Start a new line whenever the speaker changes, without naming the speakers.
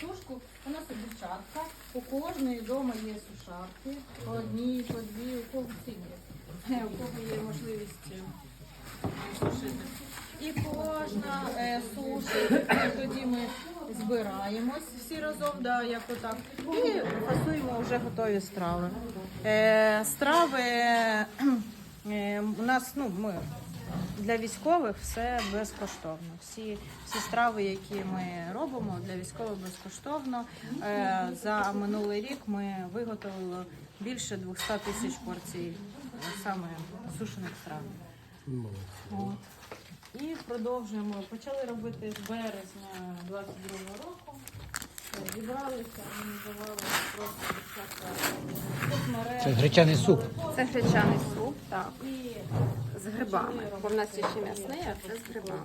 Сушку у нас є дівчатка, у кожної вдома є сушарки, по одній, по дві, у кого є. Е, У кого є можливість е, сушити. І кожна е, сушить, тоді ми збираємось всі разом, да, як отак, і фасуємо вже готові страви. Страви у нас, ну, ми для військових все безкоштовно. Всі, всі страви, які ми робимо для військових безкоштовно. Е, За минулий рік ми виготовили більше 200 тисяч порцій саме сушених страв. От. І продовжуємо. Почали робити з березня 22-го року. Е, Зібралися, організували просто соцмереж.
Це гречаний суп.
Це гречаний суп, так,
І
з грибами. Бо в нас є ще м'ясний, а це з грибами.